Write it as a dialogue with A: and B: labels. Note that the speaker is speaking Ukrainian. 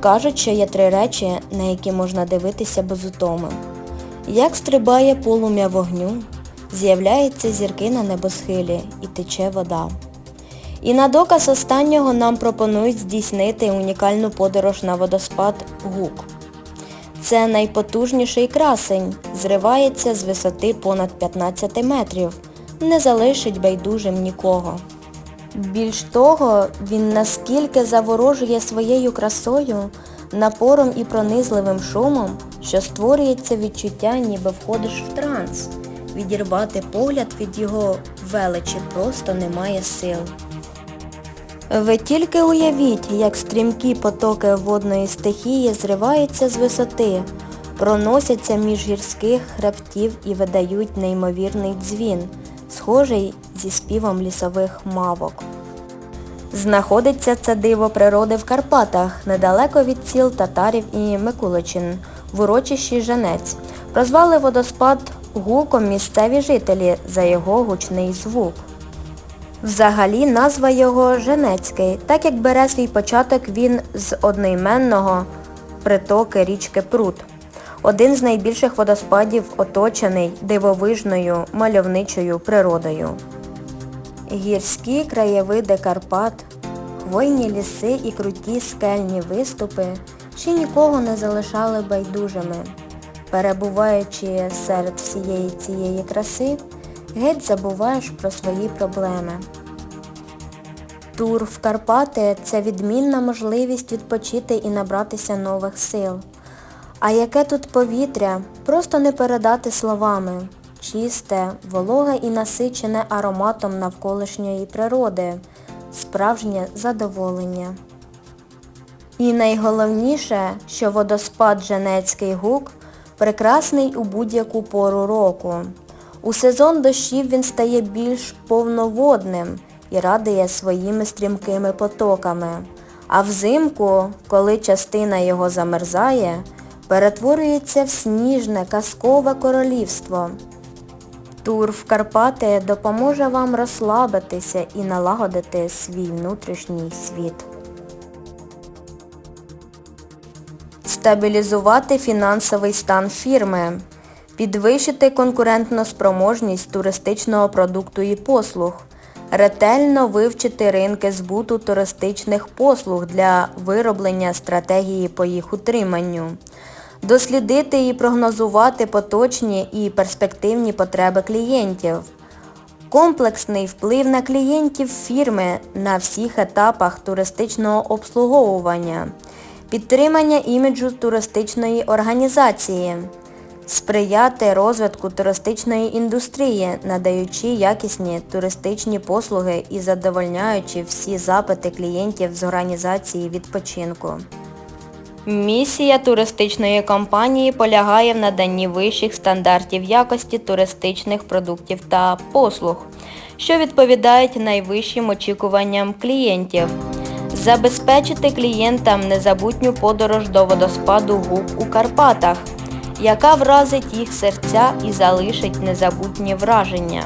A: Кажуть, що є три речі, на які можна дивитися без утоми. Як стрибає полум'я вогню, з'являються зірки на небосхилі і тече вода. І на доказ останнього нам пропонують здійснити унікальну подорож на водоспад Гук. Це найпотужніший красень, зривається з висоти понад 15 метрів, не залишить байдужим нікого. Більш того, він наскільки заворожує своєю красою, напором і пронизливим шумом, що створюється відчуття, ніби входиш в транс. Відірвати погляд від його величі просто немає сил. Ви тільки уявіть, як стрімкі потоки водної стихії зриваються з висоти, проносяться між гірських хребтів і видають неймовірний дзвін, схожий зі співом лісових мавок. Знаходиться це диво природи в Карпатах, недалеко від сіл татарів і Микуличин, в урочищі Женець. Прозвали водоспад гуком місцеві жителі за його гучний звук. Взагалі назва його Женецький, так як бере свій початок він з одноіменного притоки річки Прут. Один з найбільших водоспадів оточений дивовижною мальовничою природою. Гірські краєвиди Карпат, хвойні ліси і круті скельні виступи ще нікого не залишали байдужими. Перебуваючи серед всієї цієї краси, геть забуваєш про свої проблеми. Тур в Карпати це відмінна можливість відпочити і набратися нових сил. А яке тут повітря, просто не передати словами. Чисте, вологе і насичене ароматом навколишньої природи, справжнє задоволення. І найголовніше, що водоспад Женецький гук прекрасний у будь-яку пору року. У сезон дощів він стає більш повноводним і радує своїми стрімкими потоками. А взимку, коли частина його замерзає, перетворюється в сніжне казкове королівство. Тур в Карпати допоможе вам розслабитися і налагодити свій внутрішній світ. Стабілізувати фінансовий стан фірми. Підвищити конкурентну спроможність туристичного продукту і послуг. Ретельно вивчити ринки збуту туристичних послуг для вироблення стратегії по їх утриманню. Дослідити і прогнозувати поточні і перспективні потреби клієнтів. Комплексний вплив на клієнтів фірми на всіх етапах туристичного обслуговування. Підтримання іміджу туристичної організації. Сприяти розвитку туристичної індустрії, надаючи якісні туристичні послуги і задовольняючи всі запити клієнтів з організації відпочинку. Місія туристичної компанії полягає в наданні вищих стандартів якості туристичних продуктів та послуг, що відповідають найвищим очікуванням клієнтів. Забезпечити клієнтам незабутню подорож до водоспаду Губ у Карпатах, яка вразить їх серця і залишить незабутні враження.